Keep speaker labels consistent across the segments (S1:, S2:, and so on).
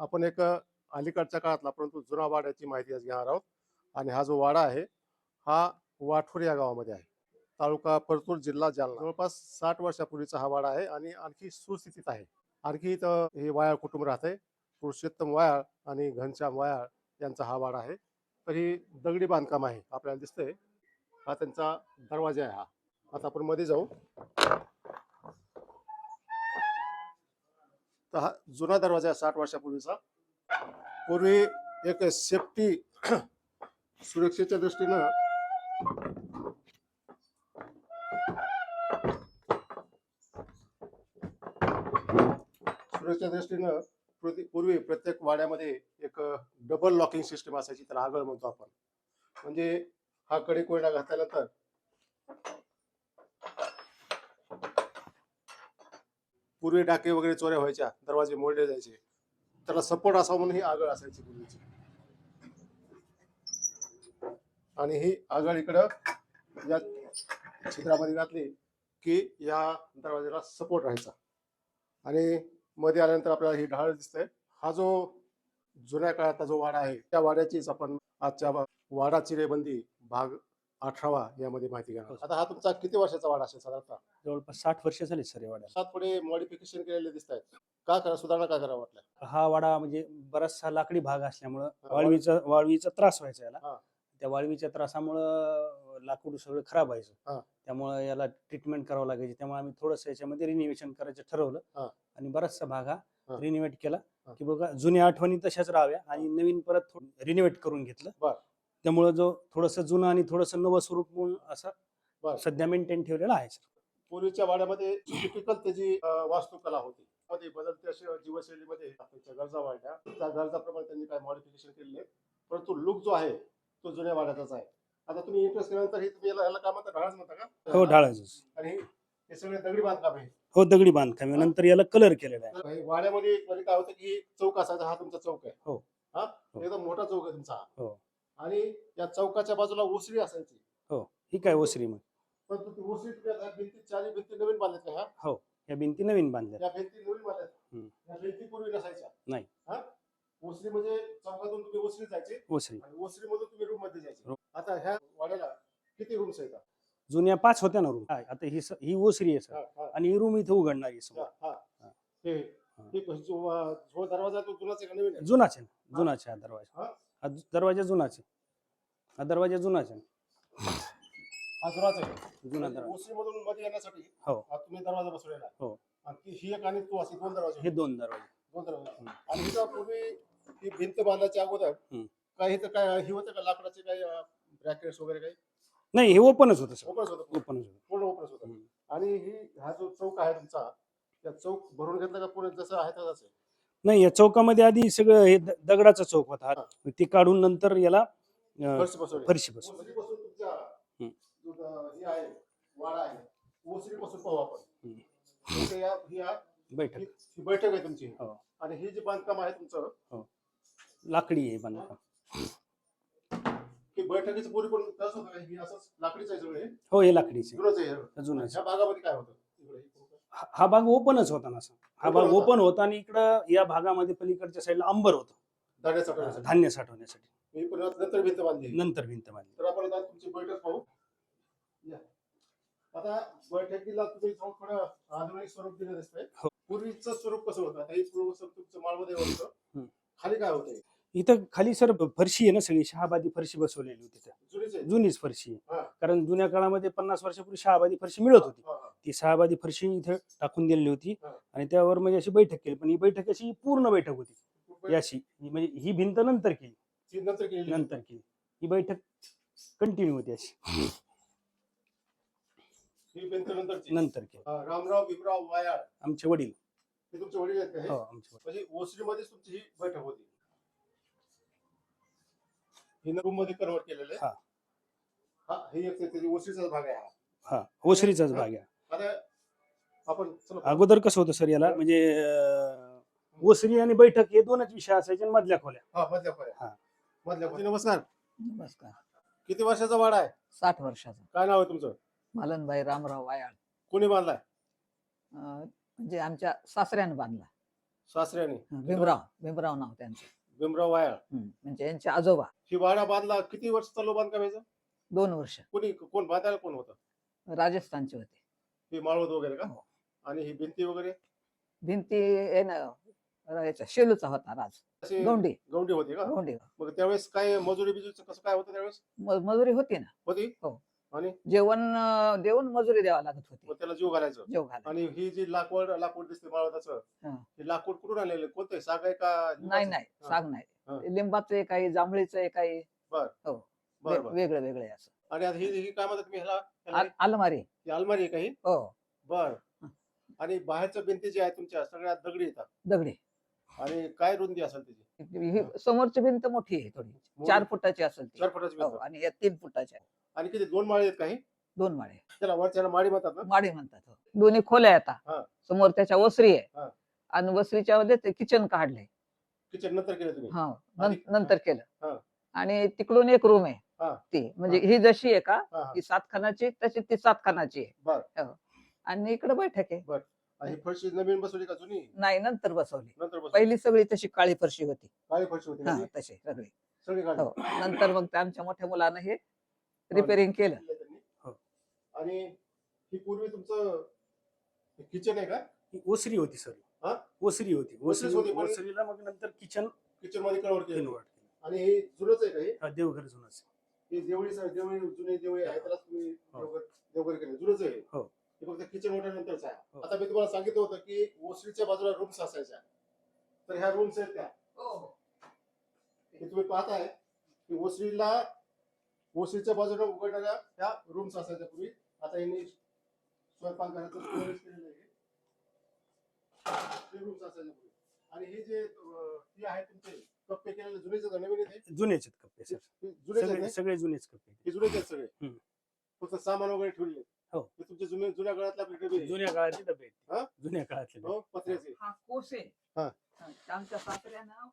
S1: आपण एक अलीकडच्या काळातला परंतु जुना वाड्याची माहिती आज घेणार आहोत. आणि हा जो वाडा आहे हा वाठोर या गावामध्ये आहे. तालुका परतूर जिल्हा जालना. जवळपास साठ वर्षापूर्वीचा हा वाडा आहे आणि आणखी सुस्थितीत आहे. आणखी इथं हे वायाळ कुटुंब राहते पुरुषोत्तम वायाळ आणि घनश्याम वायाळ यांचा हा वाडा आहे. तर ही दगडी बांधकाम आहे आपल्याला दिसतंय. हा त्यांचा दरवाजा आहे हा. आता आपण मध्ये जाऊ. तर हा जुना दरवाजा आहे साठ वर्षापूर्वीचा. पूर्वी एक सेफ्टी सुरक्षेच्या दृष्टीनं सुरक्षेच्या दृष्टीनं पूर्वी प्रत्येक वाड्यामध्ये एक डबल लॉकिंग सिस्टम असायची त्याला आगळ म्हणतो आपण. म्हणजे हा कडे कोयडा घातल्यानंतर पूर्वी डाके वगैरे चोऱ्या व्हायच्या दरवाजे मोडले जायचे. त्याला सपोर्ट असावा म्हणून ही आगळ असायची पूर्वीची. आणि ही आगळ इकडं या छिद्रामध्ये घातली की या दरवाजाला सपोर्ट राहायचा. आणि मध्ये आल्यानंतर आपल्याला ही ढाळ दिसते. हा जो जुन्या काळातला जो वाडा आहे त्या वाड्याचीच आपण आजच्या वाडा चिरेबंदी भाग अठरावा यामध्ये माहिती घेणार आहोत. आता हा तुमचा किती वर्षाचा वाडा असेल साधारणतः
S2: जवळपास साठ वर्ष झाली सर या वाड्याला
S1: सात पुढे मॉडिफिकेशन केलेले दिसत आहेत का करा सुधारणा का करा वाटलं
S2: हा वाडा म्हणजे बराचसा लाकडी भाग असल्यामुळं
S1: हा,
S2: वाळवीचा वाळवीचा त्रास व्हायचा याला
S1: हा.
S2: त्या वाळवीच्या त्रासामुळं लाकूड सगळं खराब व्हायचं
S1: हा.
S2: त्यामुळं याला ट्रीटमेंट करावं लागायची त्यामुळे आम्ही थोडस याच्यामध्ये रिनिवेशन करायचं ठरवलं
S1: हा.
S2: आणि बराचसा भाग हा
S1: हा.
S2: रिनिवेट केला
S1: हा.
S2: की बघा जुन्या आठवणी तशाच राहाव्या आणि नवीन परत रिनिवेट करून घेतलं
S1: बर.
S2: त्यामुळं जो थोडस जुनं आणि थोडस नवं स्वरूप म्हणून असं
S1: बर.
S2: सध्या मेंटेन ठेवलेलं आहे सर.
S1: पूर्वीच्या वाड्यामध्ये टिपिकल त्याची अं, वास्तुकला होती. मध्ये बदलत्या अशा जीवशैलीमध्ये त्यांच्या गरजा वाढल्या. त्या गरजाप्रमाणे त्यांनी काय मॉडिफिकेशन केलेले परंतु लुक जो आहे तो जुन्या वाड्याचाच आहे. आता तुम्ही इंटरेस्ट केल्यानंतर हे तुम्ही याला याला काय म्हणता? ढाळच म्हणता का?
S2: हो ढाळाच
S1: आणि हे सगळे दगडी बांधकाम आहे.
S2: हो दगडी बांधकाम आहे. नंतर याला कलर केलेला आहे.
S1: वाड्यामध्ये मध्ये काय होतं की चौक असायचा. हा तुमचा चौक आहे.
S2: हो.
S1: हा?
S2: हो.
S1: एकदम मोठा चौक आहे तुमचा. हा.
S2: हो.
S1: आणि या चौकाच्या बाजूला ओसरी असायची.
S2: ही काय ओसरी मग?
S1: परंतु ती ओसरी तुम्ही आता भिंती चारी भिंती नवीन बांधल्यात का ह्या?
S2: या भिंती नवीन बांधल्या
S1: या भिंती नवीन बांधल्यात.
S2: हम्म.
S1: या भिंती पूर्वी नसायच्या.
S2: नाही.
S1: हा? ओसरी म्हणजे चौकातून तुम्ही ओसरी जायचे
S2: ओसरी.
S1: आणि ओसरी मधून तुम्ही रूममध्ये जायचे. आता ह्या वाड्याला किती रूम्स आहेत?
S2: जुन्या पाच होत्या ना रूम आता ही स- ही ओसरी आहे सर.
S1: हा, हा,
S2: आणि ही रूम इथे उघडणार आहे
S1: हा,
S2: समोर.
S1: हा.
S2: हा.
S1: हे हे. जो अं, जो दरवाजा तो जुनाच आहे का नवीन आहे?
S2: जुनाच आहे ना जुनाच आहे हा दरवाजा.
S1: हा?
S2: हा दरवाजा जुनाच. आहे हा दरवाजा जुनाच. आहे
S1: हा जुनाच आहे.
S2: जुना दरवाजा.
S1: ओसरी मधून मध्ये येण्यासाठी
S2: हो.
S1: हा तुम्ही दरवाजा बसवलेला आहे.
S2: हो.
S1: आणि ती- ही एक आणि तो असे दोन दरवाजे
S2: हे दोन दरवाजे.
S1: दोन दरवाजे. आणि पूर्वी ही भिंत बांधायच्या अगोदर
S2: हम्म.
S1: काय इथं काय ही होतं का लाकडाचे काही ब्रॅकेट्स वगैरे काही?
S2: नाही हे ओपनच होतं सर
S1: ओपनच होतं.
S2: ओपनच होतं.
S1: पूर्ण ओपनच होतं.
S2: हम्म.
S1: आणि ही हा जो चौक आहे तुमचा त्या चौक भरून घेतला का पूर्ण जसं आहे तसंच आहे?
S2: नाही या चौकामध्ये आधी सगळं हे द- दगडाचा चौक होता हा.
S1: हा.
S2: ते काढून नंतर याला अं,
S1: फरशी बसवली
S2: फरशी बसवली
S1: ओसरीपासून तुमच्या
S2: हम्म.
S1: जो द- हे आहे वाडा आहे पाहू आपण. इथे या- ही
S2: बैठक
S1: ही ही बैठक आहे तुमची
S2: हो.
S1: आणि ही जी बांधकाम आहे तुमचं
S2: लाकडी आहे बांधकाम
S1: ही बैठकीचं पूर्वी पण कसं होतं का? ही असंच लाकडीच आहे सगळे
S2: हो हे लाकडीचे
S1: जुनच आहे हे.
S2: जुनाच
S1: ह्या भागामध्ये काय होतं इकडे हे
S2: भाग ओपनच होता ना हा भाग. ओपन होता आणि इकडं या भागामध्ये पलीकडच्या साईडला अंबर होतं.
S1: धान्य साठवण्यासाठी.
S2: धान्य साठवण्यासाठी.
S1: मी पुन्हा नंतर भिंत बांधली.
S2: नंतर भिंत बांधली.
S1: तर आपण आता तुमची बैठक पाहू. या. आता बैठकीला तुम्ही थोडं थोडं आधुनिक स्वरूप दिलं दिसतंय.
S2: हो.
S1: पूर्वीचं स्वरूप कसं होतं? आता हे पूर्व स्वरूप तुमचं माळमध्ये होतं.
S2: हम्म.
S1: खाली काय होतं?
S2: इथं खाली सर फरशी आहे ना सगळी. शहाबादी फरशी बसवलेली होती त्या
S1: जुनीच आहे.
S2: जुनीच फरशी आहे. कारण जुन्या काळामध्ये पन्नास वर्षापूर्वी शहाबादी फरशी मिळत होती. ती शहाबादी फरशी इथे टाकून दिलेली होती. आणि त्यावर म्हणजे अशी बैठक केली. पण ही बैठक अशी पूर्ण बैठक होती. ही म्हणजे ही भिंत नंतर केली.
S1: नंतर
S2: केली. ही बैठक कंटिन्यू होती अशी.
S1: ही
S2: नंतर केली.
S1: रामराव भीमराव वायाळ.
S2: आमचे वडील.
S1: हे तुमचे वडील आहेत का
S2: आमचे वडील.
S1: म्हणजे ओसरीमध्येच तुमची ही बैठक होती. ही रूममध्ये कन्वर्ट केलेलं आहे.
S2: हा.
S1: हा एक ओसरीचाच भाग आहे हा.
S2: हा ओसरीचाच भाग आहे.
S1: आता आपण चला.
S2: अगोदर कसं होतं सर याला? म्हणजे अं, ओसरी आणि बैठक हे दोनच विषय असायचे आणि मधल्या खोल्या.
S1: हा मधल्या खोल्या.
S2: हा.
S1: मधल्या खोल्या. नमस्कार.
S3: नमस्कार.
S1: किती वर्षाचा वाडा आहे?
S3: साठ वर्षाचा.
S1: काय नाव आहे तुमचं?
S3: मालनबाई रामराव वायाळ.
S1: कोणी बांधलाय?
S3: अं, म्हणजे आमच्या सासऱ्यानं बांधला.
S1: सासऱ्याने.
S3: भीमराव. भीमराव नाव त्यांचं.
S1: भीमराव वायाळ.
S3: म्हणजे यांचे आजोबा.
S1: ही वाडा बांधला. किती वर्ष चालू बांधकाम याचं?
S3: दोन वर्ष.
S1: कोणी कोण बांधायला कोण होतं?
S3: राजस्थानचे होते.
S1: ही माळवत वगैरे का?
S3: हो.
S1: आणि ही भिंती वगैरे?
S3: भिंती हे न- याचा शेलूचा होता राज.
S1: अशी
S3: गौंडी.
S1: गौंडी होती का?
S3: गौंडी.
S1: मग त्यावेळेस काय मजुरी बिजुरीचं कसं काय होतं त्यावेळेस?
S3: म- मजुरी होती ना.
S1: होती?
S3: हो.
S1: आणि?
S3: जेवण अं, देऊन मजुरी द्यावा लागत
S1: मग
S3: होती
S1: त्याला जीव घालायचं.
S3: जेव घाला
S1: आणि ही जी लाकूड लाकूड दिसते माळवताचं
S3: हा.
S1: हे लाकूड कुठून आलेलं कोणतं साग आहे का?
S3: नाही नाही.
S1: हा.
S3: साग
S1: हा.
S3: नाही लिंबाचं आहे काही जांभळीचं आहे काही.
S1: बरं.
S3: वे-
S1: बरं
S3: वेगळं वेगळं आहे असं.
S1: आणि आता ही ही काय म्हणतात तुम्ही ह्याला? ह्याला
S3: आल- अलमारी
S1: ही अलमारी आहे का ही?
S3: हो.
S1: बर.
S3: हा.
S1: आणि बाहेरच्या भिंती ज्या आहेत तुमच्या सगळ्या दगडी येतात.
S3: दगडी.
S1: आणि काय रुंदी असेल त्याची?
S3: ही समोरची भिंत मोठी आहे थोडी. चार फुटाची असेल ती.
S1: चार फुटाची
S3: हो
S1: भिंत
S3: आणि या तीन फुटाच्या आहे.
S1: आणि किती? दोन माळी आहेत काही
S3: दोन माळे
S1: त्याला वरच्याला माळी म्हणतात ना?
S3: माडी म्हणतात हो. दोन्ही खोल्या
S1: हा.
S3: येतात समोर त्याच्या वसरी
S1: हा.
S3: आहे आणि वसरीच्या मध्ये ते किचन काढलंय.
S1: किचन नंतर केलं तुम्ही?
S3: हा नं- नंतर
S1: हा.
S3: केलं आणि तिकडून एक रूम आहे.
S1: हा.
S3: ती. म्हणजे ही. जशी आहे का.
S1: ही
S3: सात खानाची तशी ती सात खानाची आहे.
S1: बर.
S3: हो. आणि इकडे बैठक आहे.
S1: आणि फरशी नवीन बसवली का जुनी?
S3: नाही नंतर बसवली.
S1: नंतर
S3: पहिली सगळी तशी काळी फरशी होती.
S1: काळी फरशी होती
S3: हा
S1: ती?
S3: तशी सगळी हो. नंतर मग आमच्या मोठ्या मुलानं हे रिपेअरिंग केलं.
S2: हो.
S1: आणि ही पूर्वी तुमचं किचन आहे का?
S2: ही ओसरी होती सर.
S1: हा?
S2: ओसरी होती. ओसरी
S1: होती,
S2: ओसरीला मग नंतर किचन
S1: किचनमध्ये कन्वर्ट केलं. आणि हे जुनच आहे का हे?
S2: हा, देवघर जुनच
S1: ही देवळी देवळी जुनी देवळी आहे त्याला तुम्ही
S2: हो.
S1: देवघर देवघर केलं जुनच आहे हे.
S2: हो.
S1: हे फक्त किचन वॉटर नंतरच आहे
S2: हो.
S1: आता मी तुम्हाला सांगितलं होतं की ओसरीच्या बाजूला रूम्स असायच्या तर ह्या रूम्स आहेत त्या हे तुम्ही पाहताय की ओसरीला ओसरीच्या बाजूला उघडणाऱ्या ह्या रूम्स असायच्या पूर्वी आता यांनी स्वयंपाकघराचं storage केलेलं आहे हे रूम्स असायच्या पूर्वी आणि हे जे अं, हे आहे तुमचे कप्पे केलेले जुनेच आहेत का? नवीन आहेत हे?
S2: जुनेच आहेत कप्पे सर
S1: जुनेच आहेत
S2: सगळे
S1: ना?
S2: सगळे जुनेच कप्पे
S1: हे जुनेच आहेत सगळे
S2: हम्म.
S1: फक्त सामान वगैरे ठेवले
S2: हो.
S1: हे तुमचे जुने जुन्या काळातल्या आपले डबे आहेत.
S2: जुन्या काळातले डबे
S1: हा?
S2: आहेत. जुन्या काळातले डबे.
S1: हो पत्र्याचे
S3: हा कोस आहे
S1: हा.
S3: हा, आमच्या सासऱ्यानं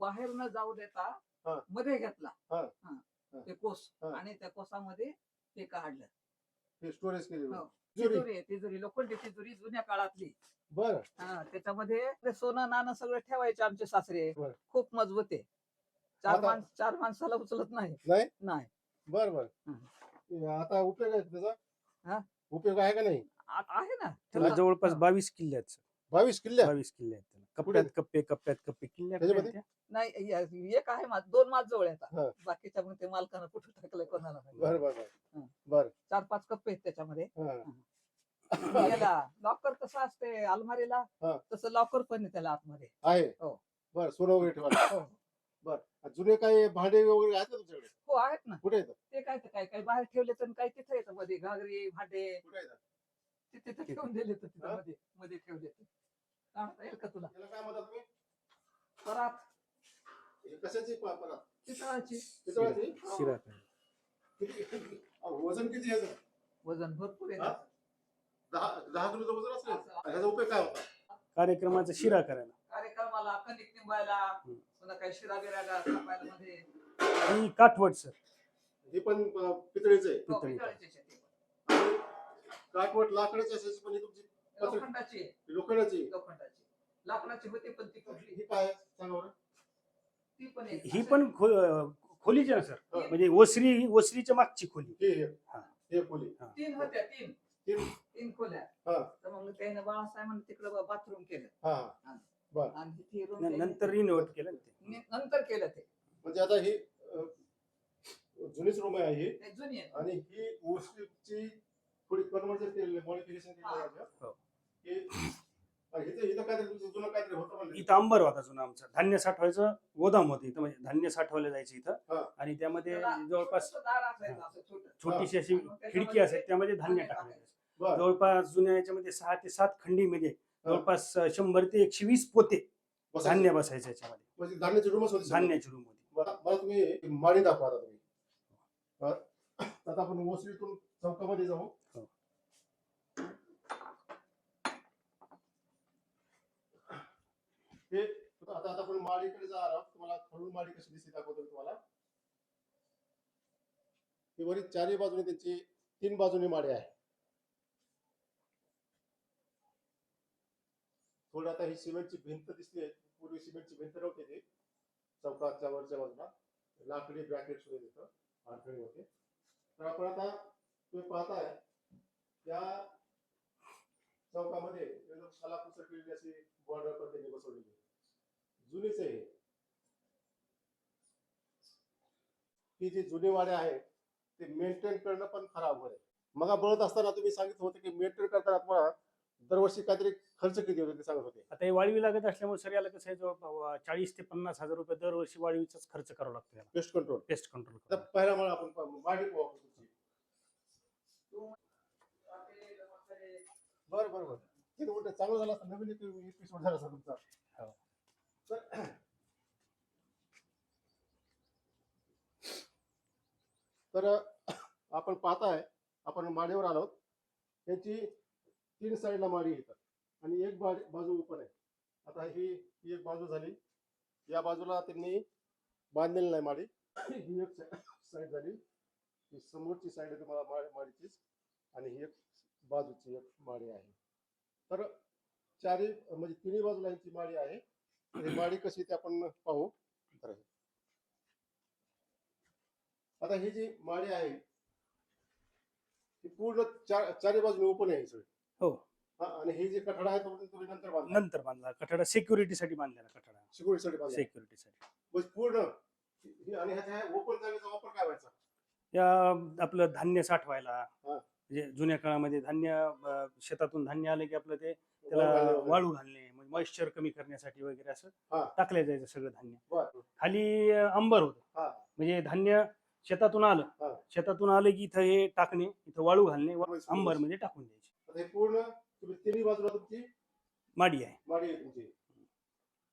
S3: बाहेर न जाऊ देता
S1: हा.
S3: मध्ये घेतला
S1: हा.
S3: हा,
S1: हा.
S3: ते कोस
S1: हा.
S3: आणि त्या कोसामध्ये ते काढलं
S1: हे स्टोरेज केलेले
S3: हो.
S1: जुरी
S3: तिजोरी आहे तिजोरी. लोखंडी तिजोरी जुन्या काळातली.
S1: बर.
S3: हा त्याच्यामध्ये ते सोनं नाणं सगळं ठेवायचे आमचे सासरे.
S1: बरं.
S3: खूप मजबूत आहे. चार
S1: आता-
S3: माणस चार माणसाला उचलत नाही.
S1: नाही?
S3: नाही.
S1: बर बर. आता उपयोग आहे
S3: हा?
S1: त्याचा? उपयोग आहे का नाही?
S3: आ- आहे ना. ठेवला.
S2: जवळपास
S3: हा.
S2: बावीस किल्ले आहेत सर
S1: बावीस किल्ले
S2: बावीस किल्ले आहेत. कप्प्यात कप्पे कप्प्यात कप्पे. किल्ले
S1: त्याच्यामध्ये?
S3: नाही या- एक आहे दोन माझ जवळ
S1: हा.
S3: येतात बाकीच्या मग ते मालकानं कुठं टाकलंय कोणाला माहिती.
S1: बर बर
S3: हा.
S1: बर.
S3: चार पाच कप्पे आहेत त्याच्यामध्ये. लॉकर कसं असते अलमारीला
S1: हा.
S3: तसं लॉकर पण आहे त्याला आतमध्ये.
S1: आहे.
S3: हो.
S1: बर सोनं वगैरे ठेवायला
S3: हो.
S1: जुने काही भांडे वगैरे आहेत का तुमच्याकडे?
S3: हो आहेत ना.
S1: कुठे
S3: ते काय ते काय काय बाहेर ठेवले तर काय तिथे येतं मध्ये. घागरी भांडे.
S1: कुठे
S3: तिथे ठेवून दिले तर तिथं
S1: हा?
S3: मध्ये मध्ये ठेवले तर. येईल का तुला?
S1: काय म्हणतात तुम्ही?
S3: परात.
S1: हे कशाची पा- परात?
S3: पितळाची.
S1: पितळाची?
S2: शिरा.
S1: किती- किती- अहो, वजन किती ह्याचं
S3: वजन भरपूर आहे
S1: हा? दहा दहा किलोचं वजन असेल? ह्याचा उपयोग काय होता?
S2: कार्यक्रमाचा शिरा करायला.
S3: कार्यक्रमाला कणिक निंबायला
S2: हम्म.
S3: पुन्हा काही शिरा बिरा कापायला मध्ये
S2: आणि काठवड सर.
S1: हे पण अं, पितळेचं आहे.
S3: हो,
S2: पितळी.
S3: पितळाची शेती पण.
S1: आणि काठवट लाकडाची असायची पण ही तुमची
S3: लोखंडाची आहे,
S1: लोखंडाची.
S3: लोखंडाची. लाकडाची होती पण ती कुठली?
S1: ही काय? सांगा बरं.
S3: ती पण एक
S2: ही पण खो- खोलीची ना सर?
S1: हा.
S2: म्हणजे ओसरी ही ओसरीच्या मागची खोली.
S1: हे हे.
S2: हा.
S1: हे खोली.
S3: तीन होत्या तीन.
S1: तीन.
S3: तीन खोल्या.
S1: हा.
S3: तर मग त्याने बाळासाहेबांनी तिकडं बाथरूम केलं.
S1: हा. हा.
S3: आणि ती
S2: न- नंतर रिनोव्हेट केलं ना ते?
S3: नंतर केलं ते.
S1: म्हणजे आता ही अं, जुनीच रूम आहे ही.
S3: ते जुनी आहे.
S1: आणि ही ओस्टिपची थोडी कन्वर्जन केलेली मॉडिफिकेशन केलेलं आहे.
S2: हो.
S1: इथं
S2: अंबर होता जुना आमचा धान्य साठवायचं गोदाम होतं इथं म्हणजे धान्य साठवलं जायचं
S1: हा.
S2: इथं आणि त्यामध्ये जवळपास. छोटीशी अशी खिडकी असायची त्यामध्ये धान्य टाकलं जायचं. जवळपास जुन्या याच्यामध्ये सहा ते सात खंडीमध्ये जवळपास शंभर ते एकशे वीस पोते. धान्य बसायचं याच्यामध्ये
S1: म्हणजे धान्याची रूमच होती.
S2: धान्याची रूम होती
S1: तुम्ही माडी दाखवा आता तुम्ही बरं. आता आपण चौकामध्ये जाऊ
S2: हे
S1: आता आता आपण माडीकडे जाणार आहोत तुम्हाला खडून माडी कशी दिसते दाखवतो तुम्हाला. ही वरील चारही बाजूने त्यांची तीन बाजूने माडी आहे. थोडी आता ही सिमेंटची भिंत दिसते पूर्वी सिमेंटची भिंत नव्हती ती. चौकाच्या वरच्या बाजूला. लाकडी ब्रॅकेट सुद्धा तिथं. अडथळे होते तर आपण आता तुम्ही पाहताय त्या चौकामध्ये एकदम शालाकुसर केलेली अशी बॉर्डर पण त्यांनी बसवलेली जुनीच आहे हे. जी जुनी वाडे आहेत ते मेंटेन करणं पण फार अवघड आहे मग बोलत असताना तुम्ही सांगितलं होतं की मेंटेन करताना तुम्हाला दरवर्षी काहीतरी खर्च किती होतो ते सांगत होते
S2: आता हे वाळवी लागत असल्यामुळे सर याला कसं आहे चाळीस ते पन्नास हजार रुपये दरवर्षी वाळवीचाच खर्च करावा लागतो
S1: पेस्ट कंट्रोल
S2: पेस्ट कंट्रोल
S1: पहिला मला आपण. वाढी. बरं बरं बरं ते तर उलटं चांगलं झालं असतं नवीन एपिसोड झाला असता तुमचा
S2: हो.
S1: तर तर आपण पाहताय आपण माडीवर आलो याची तीन साईडला माडी येतात आणि एक बाजू बाजू ओपन आहे. आता ही ही एक बाजू झाली. या बाजूला त्यांनी बांधलेली नाही माडी ही एक साईड झाली. ही समोरची साईड आहे तुम्हाला माडीचीच आणि ही एक बाजूची एक माडी आहे. तर चारी म्हणजे तिन्ही बाजूला यांची माडी आहे. तर ही माडी कशी ते आपण पाहू. आता ही जी माडी आहे ती पूर्ण चार चारी बाजूने ओपन आहे ही सगळी.
S2: हो.
S1: हा, आणि ही जी कठडा आहे तो तुम्ही नंतर बांधला
S2: नंतर बांधला कठाडा सिक्युरिटीसाठी बांधलेला कठाडा.
S1: सिक्युरिटीसाठी बांधला
S2: सिक्युरिटीसाठी
S1: पूर्ण ही- आणि ह्याच्या ओपन जागेचा वापर काय व्हायचा?
S2: या आपलं धान्य साठवायला.
S1: हा.
S2: म्हणजे जुन्या काळामध्ये धान्य अं, शेतातून धान्य आलं की आपलं ते
S1: वाळू
S2: त्याला
S1: घालणे.
S2: वाळू घालणे. मॉइश्चर कमी करण्यासाठी वगैरे असं
S1: हा.
S2: टाकलं जायचं सगळं धान्य
S1: बरं.
S2: खाली अं, अंबर होत
S1: हा.
S2: म्हणजे धान्य शेतातून
S1: हा.
S2: आलं शेतातून आलं की इथं हे टाकणे इथं वाळू घालणे व
S1: म्हणजे
S2: अंबरमध्ये टाकून द्यायचे
S1: आता हे पूर्ण तुम्ही तिन्ही बाजूला तुमची
S2: माडी आहे
S1: माडी आहे तुमची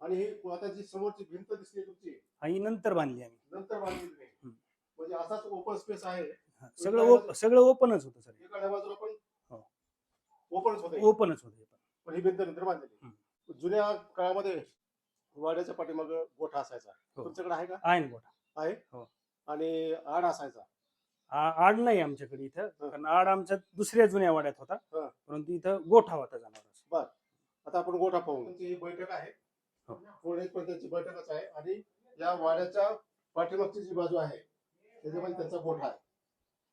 S1: आणि ही आता जी समोरची भिंत दिसते तुमची
S2: हा, नंतर बांधली आम्ही
S1: नंतर बांधली तुम्ही
S2: हम्म.
S1: म्हणजे असाच ओपन स्पेस आहे
S2: हा, सगळं ओप- सगळं ओपनच होतं सर
S1: एखाद्या बाजूला पण
S2: हो.
S1: ओपनच होते
S2: ओपनच होतं हे पण.
S1: पण ही भिंत नंतर बांधलेली जुन्या काळामध्ये वाड्याच्या पाठीमाग गोठा असायचा.
S2: हो.
S1: तुमच्याकडे आहे का?
S2: आहे ना गोठा.
S1: आहे?
S2: हो.
S1: आणि आड असायचा.
S2: आ- आड नाही आमच्याकडे इथं. कारण आड आमच्या दुसऱ्या जुन्या वाड्यात होता.
S1: हा.
S2: परंतु इथं गोठा होता जनावरांचा
S1: आता आपण गोठा पाहू. ही बैठक आहे.
S2: हो.
S1: पर्यंतची बैठकच आहे. आणि या वाड्याच्या पाठीमागची जी बाजू आहे त्याच्यामध्ये त्यांचा गोठा आहे.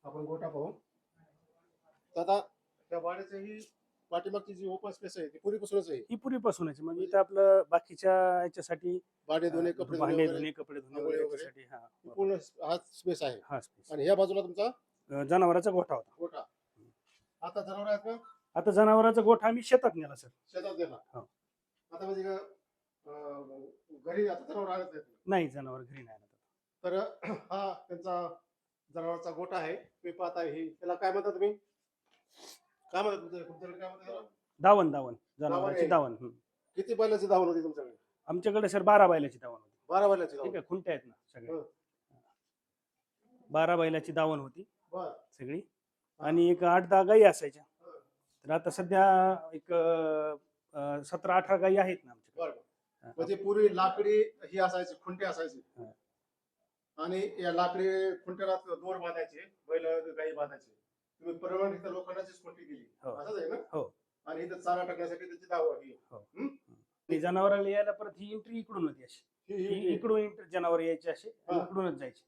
S1: आपण गोठा पाहू. तर आता त्या वाड्याच्या ही पाठीमागची जी ओपन स्पेस आहे ती पूर्वीपासूनच आहे
S2: ही पूर्वीपासूनच आहे. म्हणजे इथं आपलं बाकीच्या याच्यासाठी
S1: भांडे धुणे कपडे
S2: भांडे. धुणे कपडे धुणे वगैरे
S1: वगैरे.
S2: याच्यासाठी हा
S1: पूर्ण हा स्पेस आहे
S2: हा space.
S1: आणि ह्या बाजूला तुमचा
S2: अं, जनावरांचा गोठा होता
S1: गोठा आता जनावर आहेत का
S2: आता जनावरांचा गोठा आम्ही शेतात नेला सर
S1: शेतात गेला
S2: हो.
S1: आता म्हणजे का, अं, घरी आता जनावर आणत नाहीत
S2: नाही जनावर घरी नाही आणत.
S1: तर हा त्यांचा जनावरचा गोठा आहे तुम्ही पाहताय ही त्याला काय म्हणता तुम्ही काय म्हणतात तुमच्या तुमच्याकडे काय म्हणतात त्याला?
S2: दावण दावण. जनावरांची
S1: आहे.
S2: दावण हं.
S1: किती बैलाची धावण होती तुमच्याकडे?
S2: आमच्याकडे सर बारा बैलाची दावण होती.
S1: बारा बैलाची
S2: ठीक
S1: धावण
S2: आहे खुंट्या आहेत ना सगळ्या.
S1: हो.
S2: बारा बैलाची दावण होती
S1: बर.
S2: सगळी. आणि एक आठ दहा गायी असायच्या. तर आता सध्या एक अं, सतरा अठरा गायी आहेत ना आमच्याकडे.
S1: बर म्हणजे पूर्वी लाकडी ही असायची खुंटे असायची.
S2: हा.
S1: आणि या लाकडी खुंट्याला दोर बांधायचे बैल गाई बांधायचे. तुम्ही परवानगी लोखंडाचीच केली
S2: हो.
S1: असंच आहे ना
S2: हो.
S1: आणि इथं चारा टाकण्यासाठी त्याची दावा ही
S2: जनावराला यायला परत ही एंट्री इकडून होती अशी
S1: ही-
S2: ही
S1: ही- ही-
S2: इकडून entry जनावर यायची अशी
S1: हा.
S2: इकडूनच जायची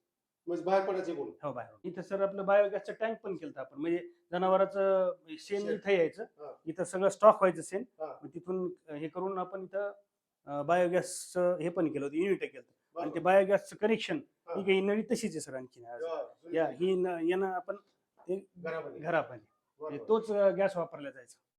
S1: म्हणजे बाहेर पडायचे
S2: हो बाहेर इथं सर आपलं बायोगॅसचं टँक पण केलं आपण म्हणजे जनावरांचं शेण
S1: शेण.
S2: इथं यायचं
S1: हा.
S2: इथं सगळं स्टॉक व्हायचं शेण
S1: हा.
S2: मग तिथून हे करून आपण इथं बायोगॅसचं हे पण केलं होतं युनिट केलं होतं. आणि ते. बायोगॅसचं कनेक्शन
S1: हा.
S2: काही नळी तशीच आहे सर आणखी या ही न- यानं आपण ते घरापाणी
S1: बरोबर.
S2: तोच गॅस वापरला जायचा.